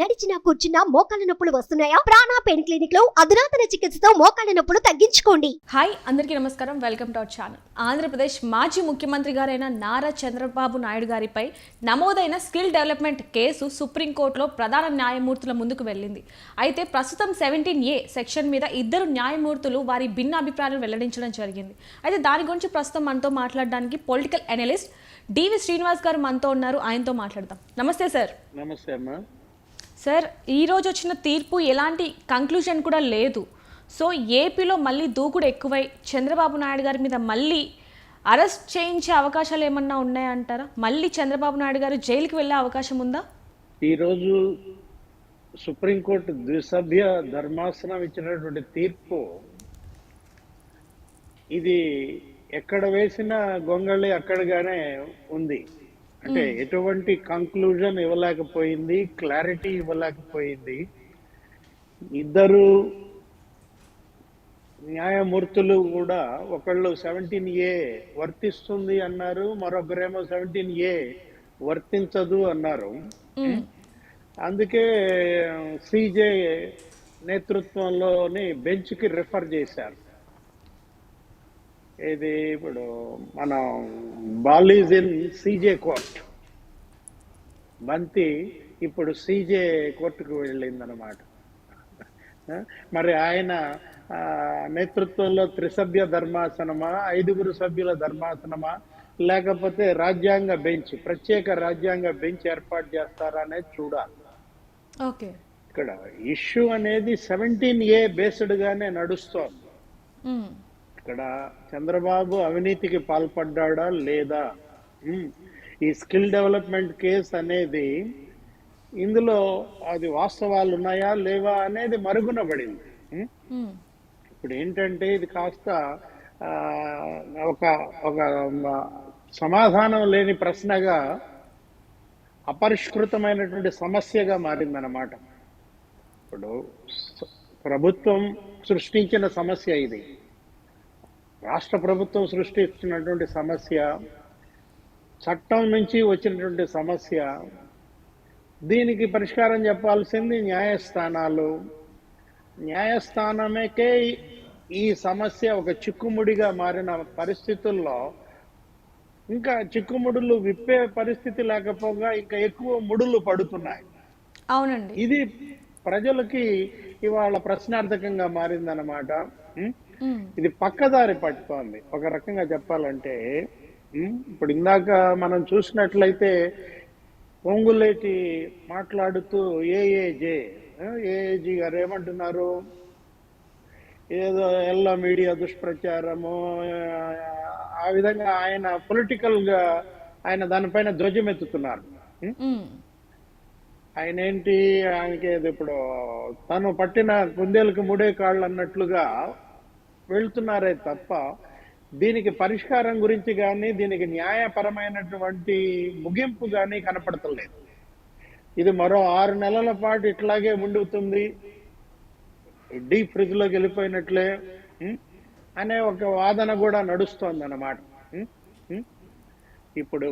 నడిచినా కూర్చున్నా మోకాళ్ళ నొప్పులు వస్తున్నాయా? ప్రాణా పెయిన్ క్లినిక్లో అధునాతన చికిత్సతో మోకాళ్ళ నొప్పులు తగ్గించుకోండి. హాయ్ అందరికీ నమస్కారం. Welcome to our channel. Andhra Pradesh మాజీ ముఖ్యమంత్రి గారైన నారా చంద్రబాబు నాయుడు గారిపై నమోదైన స్కిల్ డెవలప్మెంట్ కేసు సుప్రీంకోర్టులో ప్రధాన న్యాయమూర్తుల ముందుకు వెళ్ళింది. అయితే ప్రస్తుతం సెవెంటీన్ ఏ సెక్షన్ మీద ఇద్దరు న్యాయమూర్తులు వారి భిన్న అభిప్రాయాలు వెల్లడించడం జరిగింది. అయితే దాని గురించి ప్రస్తుతం మనతో మాట్లాడడానికి పొలిటికల్ అనలిస్ట్ డివి శ్రీనివాస్ గారు మనతో ఉన్నారు. ఆయనతో మాట్లాడదాం. నమస్తే సార్. నమస్తే అమ్మా. సార్ ఈరోజు వచ్చిన తీర్పు ఎలాంటి కంక్లూజన్ కూడా లేదు. సో ఏపీలో మళ్ళీ దూకుడు ఎక్కువై చంద్రబాబు నాయుడు గారి మీద మళ్ళీ అరెస్ట్ చేయించే అవకాశాలు ఏమన్నా ఉన్నాయంటారా మళ్ళీ చంద్రబాబు నాయుడు గారు జైలుకి వెళ్ళే అవకాశం ఉందా? ఈరోజు సుప్రీంకోర్టు ద్విసభ్య ధర్మాసనం ఇచ్చినటువంటి తీర్పు ఇది ఎక్కడ వేసిన గొంగళి అక్కడగానే ఉంది. అంటే ఎటువంటి కంక్లూజన్ ఇవ్వలేకపోయింది క్లారిటీ ఇవ్వలేకపోయింది. ఇద్దరు న్యాయమూర్తులు కూడా ఒకళ్ళు సెవెంటీన్ ఏ వర్తిస్తుంది అన్నారు మరొకరేమో సెవెంటీన్ ఏ వర్తించదు అన్నారు. అందుకే సిజే నేతృత్వంలోని బెంచ్కి రిఫర్ చేశారు. ఇది ఇప్పుడు మనం బాలీజ్ ఇన్ సిజే కోర్ట్. బంతి ఇప్పుడు సిజే కోర్టుకు వెళ్ళిందనమాట మరి ఆయన ఆ, నేతృత్వంలో త్రిసభ్య ధర్మాసనమా ఐదుగురు సభ్యుల ధర్మాసనమా లేకపోతే రాజ్యాంగ బెంచ్ ప్రత్యేక రాజ్యాంగ బెంచ్ ఏర్పాటు చేస్తారా అనేది చూడాలి. ఓకే. ఇక్కడ ఇష్యూ అనేది సెవెంటీన్ ఏ బేస్డ్ గానే నడుస్తోంది. ఇక్కడ చంద్రబాబు అవినీతికి పాల్పడ్డాడా లేదా. ఈ స్కిల్ డెవలప్మెంట్ కేసు అనేది ఇందులో అది వాస్తవాలు ఉన్నాయా లేవా అనేది మరుగున పడింది. ఇప్పుడు ఏంటంటే ఇది కాస్త ఒక ఒక సమాధానం లేని ప్రశ్నగా అపరిష్కృతమైనటువంటి సమస్యగా మారిందన్నమాట. ఇప్పుడు ప్రభుత్వం సృష్టించిన సమస్య ఇది. రాష్ట్ర ప్రభుత్వం సృష్టించినటువంటి సమస్య చట్టం నుంచి వచ్చినటువంటి సమస్య దీనికి పరిష్కారం చెప్పాల్సింది న్యాయస్థానాలు. న్యాయస్థానమేకే ఈ- సమస్య ఒక చిక్కుముడిగా మారిన పరిస్థితుల్లో ఇంకా చిక్కుముడులు విప్పే పరిస్థితి లేకపోగా ఇంకా ఎక్కువ ముడులు పడుతున్నాయి. అవునండి. ఇది ప్రజలకి ఇవాళ ప్రశ్నార్థకంగా మారిందన్నమాట. ఇది పక్కదారి పట్టుతోంది. ఒక రకంగా చెప్పాలంటే ఇప్పుడు ఇందాక మనం చూసినట్లయితే పొంగులేటి మాట్లాడుతూ ఏఏజే ఏఏజీ గారు ఏమంటున్నారు? ఏదో ఎల్ల మీడియా దుష్ప్రచారము ఆ విధంగా ఆయన పొలిటికల్గా ఆయన దానిపైన ధ్వజమెత్తుతున్నారు. ఆయన ఏంటి ఆయనకి ఇప్పుడు తను పట్టిన కుందేలకు మూడే కాళ్ళు అన్నట్లుగా వెళ్తున్నారే తప్ప దీనికి పరిష్కారం గురించి కానీ దీనికి న్యాయపరమైనటువంటి ముగింపు కానీ కనపడతలేదు. ఇది మరో ఆరు నెలల పాటు ఇట్లాగే ఉండుతుంది. డీప్ ఫ్రిడ్జ్లోకి వెళ్ళిపోయినట్లే అనే ఒక వాదన కూడా నడుస్తోంది అన్నమాట ఇప్పుడు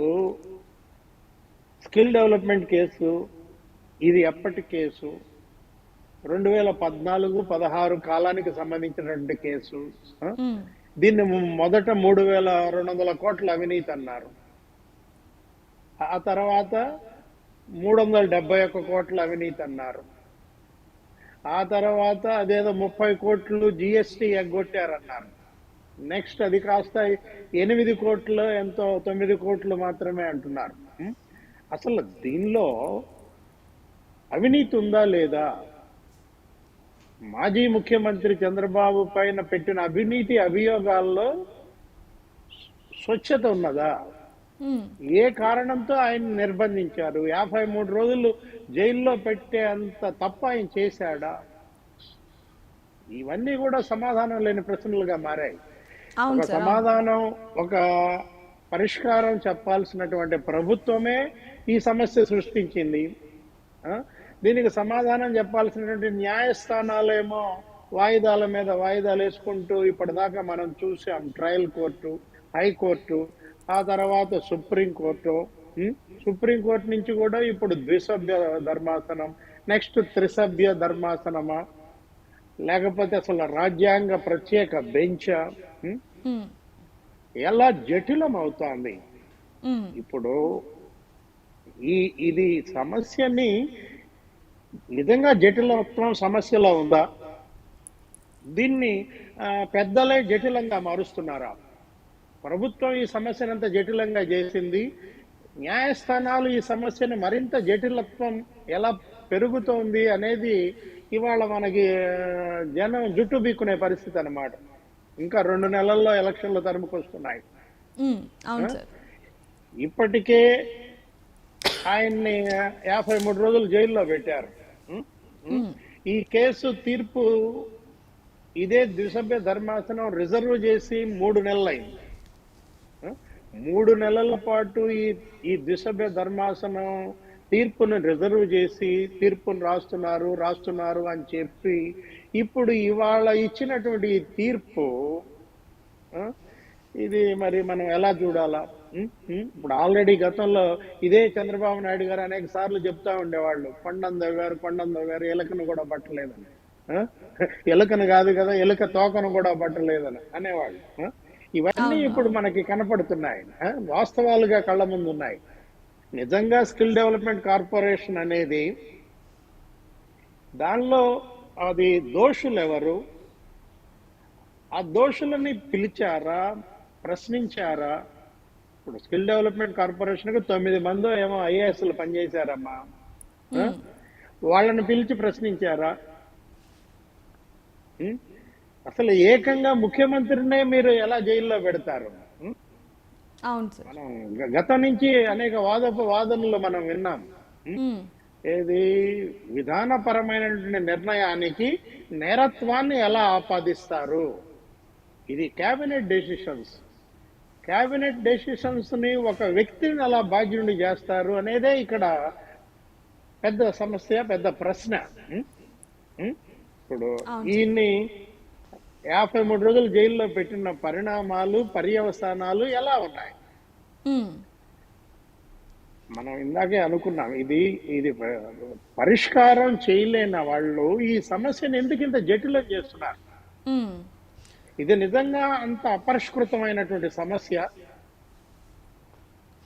స్కిల్ డెవలప్మెంట్ కేసు ఇది ఎప్పటి కేసు? రెండు వేల పద్నాలుగు పదహారు కాలానికి సంబంధించినటువంటి కేసు. దీన్ని మొదట మూడు వేల రెండు వందల కోట్ల అవినీతి అన్నారు. ఆ తర్వాత మూడు వందల డెబ్బై ఒక్క కోట్ల అవినీతి అన్నారు. ఆ తర్వాత అదేదో ముప్పై కోట్లు జిఎస్టి ఎగ్గొట్టారన్నారు. నెక్స్ట్ అది కాస్త ఎనిమిది కోట్లు ఎంతో తొమ్మిది కోట్లు మాత్రమే అంటున్నారు? అసలు దీనిలో అవినీతి ఉందా లేదా? మాజీ ముఖ్యమంత్రి చంద్రబాబు పైన పెట్టిన అవినీతి అభియోగాల్లో స్వచ్ఛత ఉన్నదా. ఏ కారణంతో ఆయన నిర్బంధించారు? యాభై మూడు రోజులు జైల్లో పెట్టే అంత తప్ప ఆయన చేశాడా? ఇవన్నీ కూడా సమాధానం లేని ప్రశ్నలుగా మారాయి. ఒక సమాధానం ఒక పరిష్కారం చెప్పాల్సినటువంటి ప్రభుత్వమే ఈ సమస్య సృష్టించింది? దీనికి సమాధానం చెప్పాల్సినటువంటి న్యాయస్థానాలేమో వాయిదాల మీద వాయిదాలు వేసుకుంటూ ఇప్పటిదాకా మనం చూసాం ట్రయల్ కోర్టు హైకోర్టు ఆ తర్వాత సుప్రీం కోర్టు ఉం? సుప్రీం కోర్టు నుంచి కూడా ఇప్పుడు ద్విసభ్య ధర్మాసనం నెక్స్ట్ త్రిసభ్య ధర్మాసనమా? లేకపోతే అసలు రాజ్యాంగ ప్రత్యేక బెంచ్? ఎలా జటిలం అవుతోంది ఇప్పుడు ఈ ఇది సమస్యని నిజంగా జటిలత్వం సమస్యలో ఉందా? దీన్ని పెద్దలే జటిలంగా మారుస్తున్నారా? ప్రభుత్వం ఈ సమస్యను అంత జటిలంగా చేసింది. న్యాయస్థానాలు ఈ సమస్యను మరింత జటిలత్వం ఎలా పెరుగుతోంది అనేది ఇవాళ మనకి జనం జుట్టు బీక్కునే పరిస్థితి అన్నమాట. ఇంకా రెండు నెలల్లో ఎలక్షన్లు తరుముకొస్తున్నాయి. ఇప్పటికే ఆయన్ని యాభై మూడు రోజులు జైల్లో పెట్టారు? ఈ కేసు తీర్పు ఇదే ద్విసభ్య ధర్మాసనం రిజర్వ్ చేసి మూడు నెలలైంది? మూడు నెలల పాటు ఈ ఈ ద్విసభ్య ధర్మాసనం తీర్పును రిజర్వ్ చేసి తీర్పును రాస్తున్నారు రాస్తున్నారు అని చెప్పి ఇప్పుడు ఇవాళ ఇచ్చినటువంటి తీర్పు ఇది మరి మనం ఎలా చూడాలా? ఇప్పుడు ఆల్రెడీ గతంలో ఇదే చంద్రబాబు నాయుడు గారు అనేక సార్లు చెప్తా ఉండేవాళ్ళు. కొండం దవ్వారు కొండం దవ్వారు ఎలకను కూడా పట్టలేదని? ఎలుకను కాదు కదా ఎలుక తోకను కూడా పట్టలేదని అనేవాళ్ళు? ఇవన్నీ ఇప్పుడు మనకి కనపడుతున్నాయి? వాస్తవాలుగా కళ్ళ ముందు ఉన్నాయి. నిజంగా స్కిల్ డెవలప్మెంట్ కార్పొరేషన్ అనేది దానిలో అది దోషులు ఎవరు ఆ దోషులని పిలిచారా? ప్రశ్నించారా? ఇప్పుడు స్కిల్ డెవలప్మెంట్ కార్పొరేషన్కి తొమ్మిది మంది ఏమో ఐఏఎస్లు పనిచేశారమ్మా? వాళ్ళని పిలిచి ప్రశ్నించారా? అసలు ఏకంగా ముఖ్యమంత్రినే మీరు ఎలా జైల్లో పెడతారు? మనం గతం నుంచి అనేక వాదపు వాదనలు మనం విన్నాం. ఏది? విధానపరమైనటువంటి నిర్ణయానికి నేరత్వాన్ని ఎలా ఆపాదిస్తారు? ఇది కేబినెట్ డెసిషన్స్. కేబినెట్ డెసిషన్స్ని ఒక వ్యక్తిని ఎలా బాధ్యుడిని చేస్తారు అనేదే ఇక్కడ పెద్ద సమస్య పెద్ద ప్రశ్న? ఇప్పుడు ఈయన్ని యాభై మూడు రోజులు జైల్లో పెట్టిన పరిణామాలు పర్యవసానాలు ఎలా ఉన్నాయి? మనం ఇందాకే అనుకున్నాం ఇది ఇది పరిష్కారం చేయలేని వాళ్ళు ఈ సమస్యను ఎందుకు ఇంత జటిలం చేస్తున్నారు? ఇది నిజంగా అంత అపరిష్కృతమైనటువంటి సమస్య.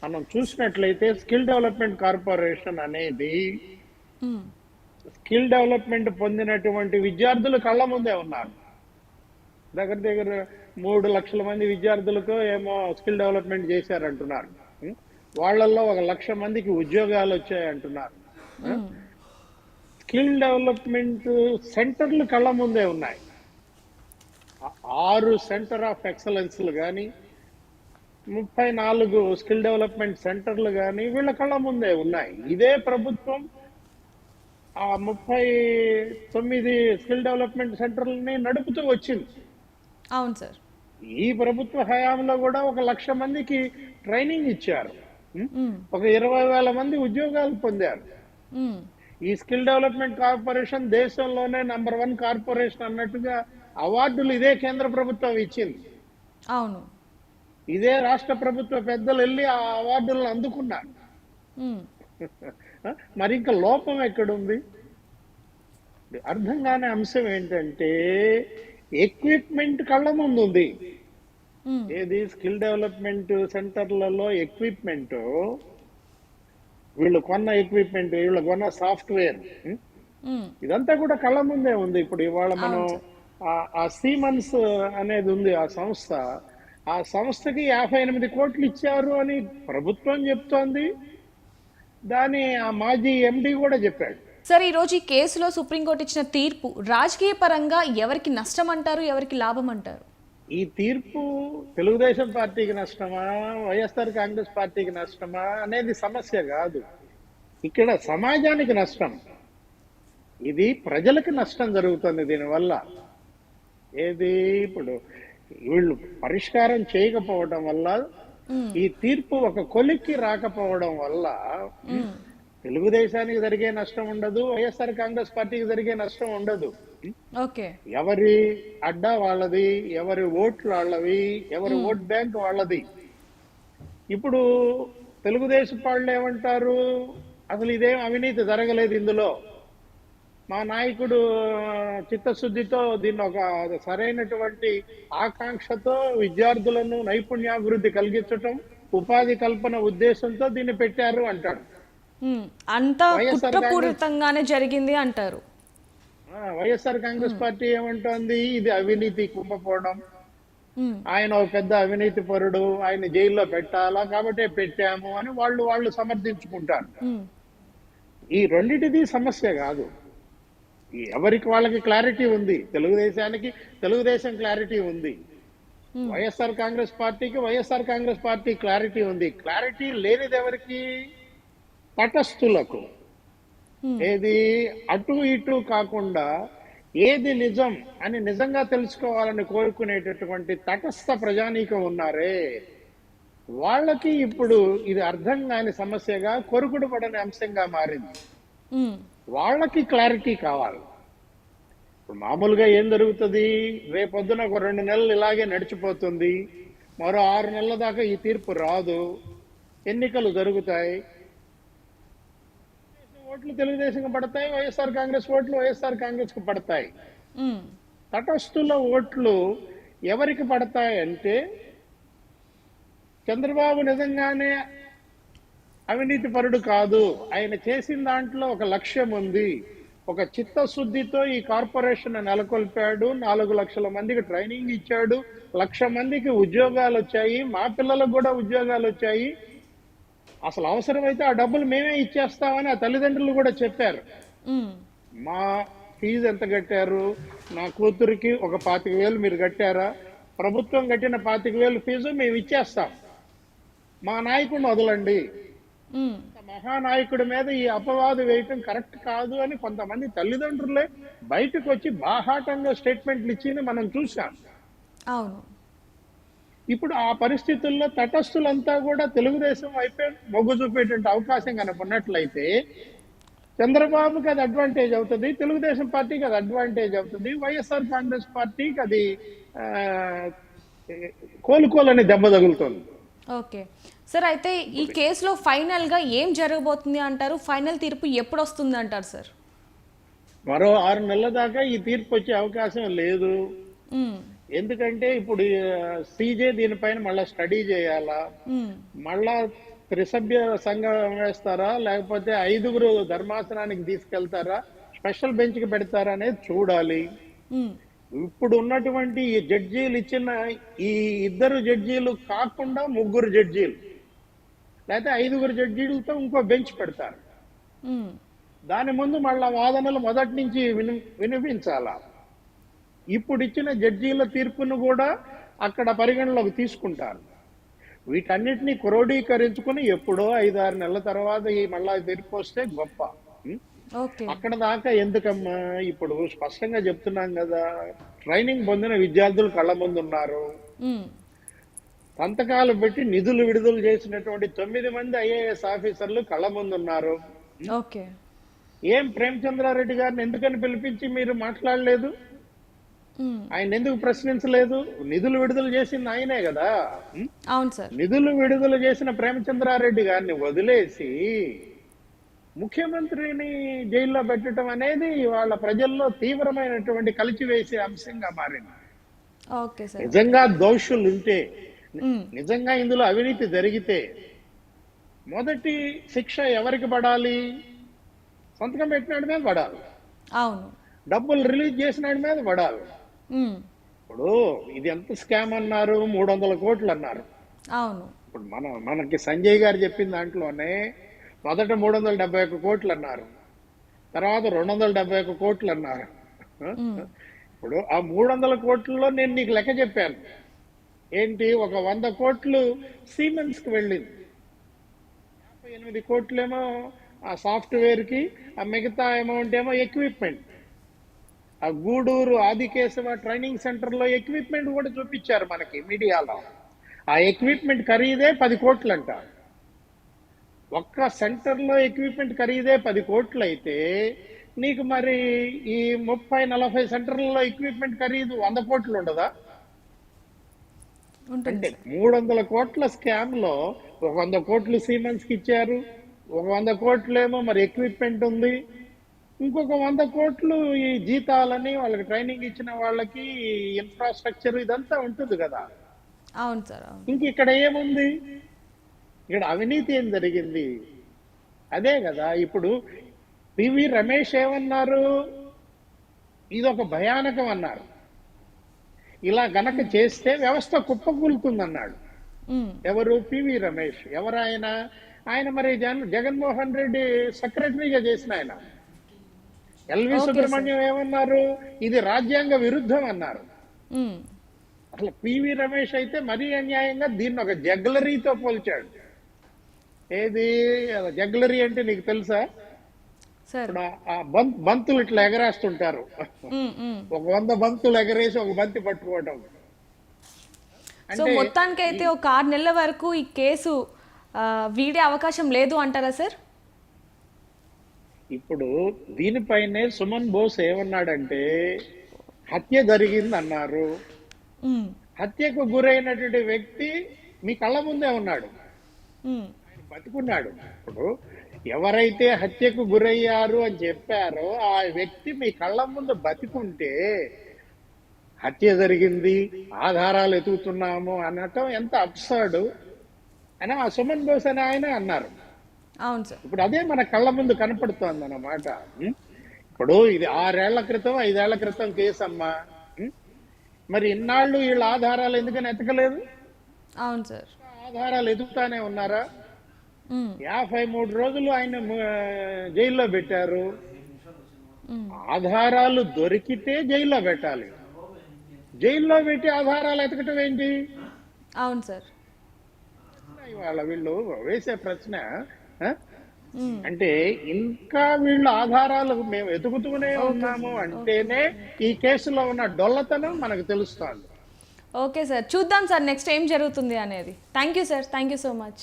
మనం చూసినట్లయితే స్కిల్ డెవలప్మెంట్ కార్పొరేషన్ అనేది స్కిల్ డెవలప్మెంట్ పొందినటువంటి విద్యార్థులు కళ్ళ ముందే ఉన్నారు. దగ్గర దగ్గర మూడు లక్షల మంది విద్యార్థులకు ఏమో స్కిల్ డెవలప్మెంట్ చేశారంటున్నారు. ఉం? వాళ్ళల్లో ఒక లక్ష మందికి ఉద్యోగాలు వచ్చాయంటున్నారు. స్కిల్ డెవలప్మెంట్ సెంటర్లు కళ్ళ ముందే ఉన్నాయి. ఆరు సెంటర్ ఆఫ్ ఎక్సలెన్స్లు కానీ ముప్పై నాలుగు స్కిల్ డెవలప్మెంట్ సెంటర్లు కానీ వీళ్ళ కళ్ళ ముందే ఉన్నాయి. ఇదే ప్రభుత్వం ఆ ముప్పై తొమ్మిది స్కిల్ డెవలప్మెంట్ సెంటర్లని నడుపుతూ వచ్చింది. అవును సార్. ఈ ప్రభుత్వ హయాంలో కూడా ఒక లక్ష మందికి ట్రైనింగ్ ఇచ్చారు. ఒక ఇరవై వేల మంది ఉద్యోగాలు పొందారు. ఈ స్కిల్ డెవలప్మెంట్ కార్పొరేషన్ దేశంలోనే నంబర్ వన్ కార్పొరేషన్ అన్నట్టుగా అవార్డులు ఇదే కేంద్ర ప్రభుత్వం ఇచ్చింది. అవును. ఇదే రాష్ట్ర ప్రభుత్వ పెద్దలు వెళ్ళి ఆ అవార్డులను అందుకున్నారు. మరి ఇంకా లోపం ఎక్కడుంది? అర్థం కాని అంశం ఏంటంటే ఎక్విప్మెంట్ కళ్ళ ముందు ఉంది. ఏది? స్కిల్ డెవలప్మెంట్ సెంటర్లలో ఎక్విప్మెంట్ వీళ్ళు కొన్న ఎక్విప్మెంట్ వీళ్ళు కొన్న సాఫ్ట్వేర్ ఇదంతా కూడా కళ్ళ ముందే ఉంది. ఇప్పుడు ఇవాళ మనం ఆ- సీమన్స్ అనేది ఉంది ఆ సంస్థ. ఆ సంస్థకి యాభై ఎనిమిది కోట్లు ఇచ్చారు అని ప్రభుత్వం చెప్తోంది. దాని ఆ మాజీ ఎండి కూడా చెప్పాడు. సార్ ఈ రోజు ఈ కేసులో సుప్రీంకోర్టు ఇచ్చిన తీర్పు రాజకీయ పరంగా ఎవరికి నష్టం అంటారు ఎవరికి లాభం అంటారు ఈ తీర్పు తెలుగుదేశం పార్టీకి నష్టమా వైఎస్ఆర్ కాంగ్రెస్ పార్టీకి నష్టమా అనేది సమస్య కాదు. ఇక్కడ సమాజానికి నష్టం. ఇది ప్రజలకు నష్టం జరుగుతుంది దీనివల్ల. ఏది ఇప్పుడు వీళ్ళు పరిష్కారం చేయకపోవడం వల్ల ఈ తీర్పు ఒక కొలిక్కి రాకపోవడం వల్ల తెలుగుదేశానికి జరిగే నష్టం ఉండదు వైఎస్ఆర్ కాంగ్రెస్ పార్టీకి జరిగే నష్టం ఉండదు. ఎవరి అడ్డా వాళ్ళది ఎవరి ఓట్లు వాళ్ళవి ఎవరి ఓట్ బ్యాంక్ వాళ్ళది. ఇప్పుడు తెలుగుదేశం వాళ్ళు ఏమంటారు? అసలు ఇదేం అవినీతి జరగలేదు ఇందులో. మా నాయకుడు చిత్తశుద్ధితో దీన్ని ఒక సరైనటువంటి ఆకాంక్షతో విద్యార్థులను నైపుణ్యాభివృద్ధి కలిగించటం ఉపాధి కల్పన ఉద్దేశంతో దీన్ని పెట్టారు అంటాడు. అంతా కుట్రపూరితంగానే జరిగింది అంటారు. వైఎస్ఆర్ కాంగ్రెస్ పార్టీ ఏమంటోంది? ఇది అవినీతి కుంభకోణం. ఉమ్, ఆయన ఒక పెద్ద అవినీతి పరుడు ఆయన జైల్లో పెట్టాలా? కాబట్టి పెట్టాము అని వాళ్ళు వాళ్ళు సమర్థించుకుంటారు. ఈ రెండిటిది సమస్య కాదు. ఎవరికి వాళ్ళకి క్లారిటీ ఉంది? తెలుగుదేశానికి తెలుగుదేశం క్లారిటీ ఉంది. వైఎస్ఆర్ కాంగ్రెస్ పార్టీకి వైఎస్ఆర్ కాంగ్రెస్ పార్టీ క్లారిటీ ఉంది. క్లారిటీ లేనిది ఎవరికి? తటస్థులకు Hmm. ఏది? అటు ఇటు కాకుండా ఏది నిజం అని నిజంగా తెలుసుకోవాలని కోరుకునేటటువంటి తటస్థ ప్రజానీకం ఉన్నారే. వాళ్ళకి ఇప్పుడు ఇది అర్థం కాని సమస్యగా కొరుకుడు పడని అంశంగా మారింది. ఉమ్, వాళ్ళకి క్లారిటీ కావాలి. ఇప్పుడు మామూలుగా ఏం జరుగుతుంది? రేపొద్దున ఒక రెండు నెలలు ఇలాగే నడిచిపోతుంది. మరో ఆరు నెలల దాకా ఈ తీర్పు రాదు. ఎన్నికలు జరుగుతాయి. ఓట్లు తెలుగుదేశం పడతాయి వైఎస్ఆర్ కాంగ్రెస్ ఓట్లు వైఎస్ఆర్ కాంగ్రెస్కు పడతాయి తటస్థుల ఓట్లు ఎవరికి పడతాయి అంటే చంద్రబాబు నిజంగానే అవినీతి పరుడు కాదు. ఆయన చేసిన దాంట్లో ఒక లక్ష్యం ఉంది. ఒక చిత్తశుద్ధితో ఈ కార్పొరేషన్ నెలకొల్పాడు. నాలుగు లక్షల మందికి ట్రైనింగ్ ఇచ్చాడు. లక్ష మందికి ఉద్యోగాలు వచ్చాయి. మా పిల్లలకు కూడా ఉద్యోగాలు వచ్చాయి. అసలు అవసరమైతే ఆ డబ్బులు మేమే ఇచ్చేస్తామని ఆ తల్లిదండ్రులు కూడా చెప్పారు. మా ఫీజు ఎంత కట్టారు? నా కూతురికి ఒక పాతిక వేలు మీరు కట్టారా? ప్రభుత్వం కట్టిన పాతిక వేలు ఫీజు మేము ఇచ్చేస్తాం. మా నాయకుడిని వదలండి. మహానాయకుడి మీద ఈ అపవాదు వేయటం కరెక్ట్ కాదు అని కొంతమంది తల్లిదండ్రులే బయటకు వచ్చి బాహాటంగా స్టేట్మెంట్లు ఇచ్చింది మనం చూసాం అవును. ఇప్పుడు ఆ పరిస్థితుల్లో తటస్థులంతా కూడా తెలుగుదేశం వైపే మొగ్గు చూపేటువంటి అవకాశం కనుక ఉన్నట్లయితే చంద్రబాబుకి అది అడ్వాంటేజ్ అవుతుంది తెలుగుదేశం పార్టీకి అది అడ్వాంటేజ్ అవుతుంది వైఎస్ఆర్ కాంగ్రెస్ పార్టీకి అది కోలుకోలని దెబ్బ తగులుతుంది. ఓకే. సార్ అయితే ఈ కేసులో ఫైనల్గా ఏం జరగబోతుంది అంటారు? ఫైనల్ తీర్పు ఎప్పుడు వస్తుంది అంటారు సార్? మరో ఆరు నెలల దాకా ఈ తీర్పు వచ్చే అవకాశం లేదు. ఎందుకంటే ఇప్పుడు సీజే దీనిపైన మళ్ళీ స్టడీ చేయాలా? మళ్ళా త్రిసభ్య సంఘం వేస్తారా? లేకపోతే ఐదుగురు ధర్మాసనానికి తీసుకెళ్తారా? స్పెషల్ బెంచ్కి పెడతారా అనేది చూడాలి. ఇప్పుడు ఉన్నటువంటి ఈ జడ్జీలు ఇచ్చిన ఈ ఇద్దరు జడ్జీలు కాకుండా ముగ్గురు జడ్జీలు. లేకపోతే ఐదుగురు జడ్జీలతో ఇంకో బెంచ్ పెడతారు. దాని ముందు మళ్ళా వాదనలు మొదటి నుంచి విని వినిపించాలా? ఇప్పుడు ఇచ్చిన జడ్జీల తీర్పును కూడా అక్కడ పరిగణలోకి తీసుకుంటారు. వీటన్నిటిని క్రోడీకరించుకుని ఎప్పుడో ఐదారు నెలల తర్వాత ఈ మళ్ళా తీర్పు వస్తే గొప్ప. అక్కడ దాకా ఎందుకమ్మా? ఇప్పుడు స్పష్టంగా చెప్తున్నాం కదా ట్రైనింగ్ పొందిన విద్యార్థులు కళ్ళ ముందు ఉన్నారు. సంతకాలు పెట్టి నిధులు విడుదల చేసినటువంటి తొమ్మిది మంది ఐఏఎస్ ఆఫీసర్లు కళ్ళ ముందు ఉన్నారు. ఏం ప్రేమచంద్రారెడ్డి గారిని ఎందుకని పిలిపించి మీరు మాట్లాడలేదు? ఆయన ఎందుకు ప్రశ్నించలేదు? నిధులు విడుదల చేసింది ఆయనే కదా? అవును సార్. నిధులు విడుదల చేసిన ప్రేమచంద్రారెడ్డి గారిని వదిలేసి ముఖ్యమంత్రిని జైల్లో పెట్టడం అనేది వాళ్ళ ప్రజల్లో తీవ్రమైనటువంటి కలిచివేసే అంశంగా మారింది. నిజంగా దోషులు ఉంటే ఉమ్, నిజంగా ఇందులో అవినీతి జరిగితే మొదటి శిక్ష ఎవరికి పడాలి? సంతకం పెట్టినాడి మీద పడాలి. అవును. డబ్బులు రిలీజ్ చేసినాడి మీద పడాలి. ఇప్పుడు ఇది ఎంత స్కామ్ అన్నారు? మూడు వందల కోట్లు అన్నారు. అవును. ఇప్పుడు మన మనకి సంజయ్ గారు చెప్పిన దాంట్లోనే మొదట మూడు వందల డెబ్బై ఒక్క కోట్లు అన్నారు తర్వాత రెండు వందల డెబ్బై ఒక్క కోట్లు అన్నారు ఇప్పుడు ఆ మూడు వందల కోట్లలో నేను నీకు లెక్క చెప్పాను. ఏంటి? ఒక వంద కోట్లు సీమెన్స్కి వెళ్ళింది. యాభై ఎనిమిది కోట్లేమో ఆ సాఫ్ట్వేర్కి ఆ మిగతా అమౌంట్ ఏమో ఎక్విప్మెంట్ ఆ గూడూరు ఆదికేశవ ట్రైనింగ్ సెంటర్లో ఎక్విప్మెంట్ కూడా చూపించారు మనకి మీడియాలో. ఆ ఎక్విప్మెంట్ ఖరీదే పది కోట్లు అంట ఒక్క సెంటర్లో ఎక్విప్మెంట్ ఖరీదే పది కోట్లు అయితే నీకు మరి ఈ ముప్పై నలభై సెంటర్లలో ఎక్విప్మెంట్ ఖరీదు వంద కోట్లు ఉండదా? అంటే మూడు వందల కోట్ల స్కామ్లో ఒక వంద కోట్లు సీమెన్స్కి ఇచ్చారు ఒక వంద కోట్లేమో మరి ఎక్విప్మెంట్ ఉంది. ఇంకొక వంద కోట్లు ఈ జీతాలని వాళ్ళకి ట్రైనింగ్ ఇచ్చిన వాళ్ళకి ఇన్ఫ్రాస్ట్రక్చర్ ఇదంతా ఉంటుంది కదా. అవును సార్ ఇంక ఇక్కడ ఏముంది? ఇక్కడ అవినీతి ఏం జరిగింది? అదే కదా ఇప్పుడు పివి రమేష్ ఏమన్నారు? ఇది ఒక భయానకం అన్నారు ఇలా గనక చేస్తే వ్యవస్థ కుప్పకూలుతుందన్నాడు. ఎవరు? పివి రమేష్. ఎవరు ఆయన ఆయన మరి జగన్ జగన్మోహన్ రెడ్డి సెక్రటరీగా చేసిన ఆయన. ఎల్వి సుబ్రహ్మణ్యం ఏమన్నారు? ఇది రాజ్యాంగ విరుద్ధం అన్నారు అసలు పివి రమేష్ అయితే మరీ అన్యాయంగా దీన్ని ఒక జగ్లరీతో పోల్చాడు. ఏది? జగ్లరీ అంటే నీకు తెలుసా? బంతులు ఇట్లా ఎగరేస్తుంటారు. ఒక వంద బంతులు ఎగరేసి ఒక బంతి పట్టుకోవటం. సో మొత్తానికైతే ఒక ఆరు నెలల వరకు ఈ కేసు వీడే అవకాశం లేదు అంటారా సార్? ఇప్పుడు దీనిపైనే సుమన్ బోస్ ఏమన్నాడంటే హత్య జరిగింది అన్నారు హత్యకు గురైనటువంటి వ్యక్తి మీ కళ్ళ ముందే ఉన్నాడు. బతికున్నాడు. ఇప్పుడు ఎవరైతే హత్యకు గురయ్యారు అని చెప్పారో ఆ వ్యక్తి మీ కళ్ళ ముందు బతికుంటే హత్య జరిగింది ఆధారాలు ఎతుకుతున్నాము అనటం ఎంత అప్సర్డ్ అని ఆ సుమన్ బోస్ అని ఆయన అన్నారు. అవును సార్. ఇప్పుడు అదే మన కళ్ళ ముందు కనపడుతోంది అన్నమాట? ఇప్పుడు ఇది ఆరేళ్ళ క్రితం ఐదేళ్ళ క్రితం కేసు అమ్మా? మరి ఇన్నాళ్ళు వీళ్ళ ఆధారాలు ఎందుకని ఎతకలేదు? అవును సార్. ఆధారాలు ఎదుగుతానే ఉన్నారా? యాభై మూడు రోజులు ఆయన జైల్లో పెట్టారు. ఆధారాలు దొరికితే జైల్లో పెట్టాలి. జైల్లో పెట్టి ఆధారాలు ఎతకటం ఏంటి? అవును సార్. ఇవాళ వీళ్ళు వేసే ప్రశ్న అంటే ఇంకా వీళ్ళు ఆధారాలు మేము ఎతుకుతూనే ఉన్నాము అంటేనే ఈ కేసులో ఉన్న డొల్లతనం మనకు తెలుస్తోంది. Okay sir. చూద్దాం సార్ నెక్స్ట్ ఏం జరుగుతుంది అనేది. Thank you sir. Thank you so much.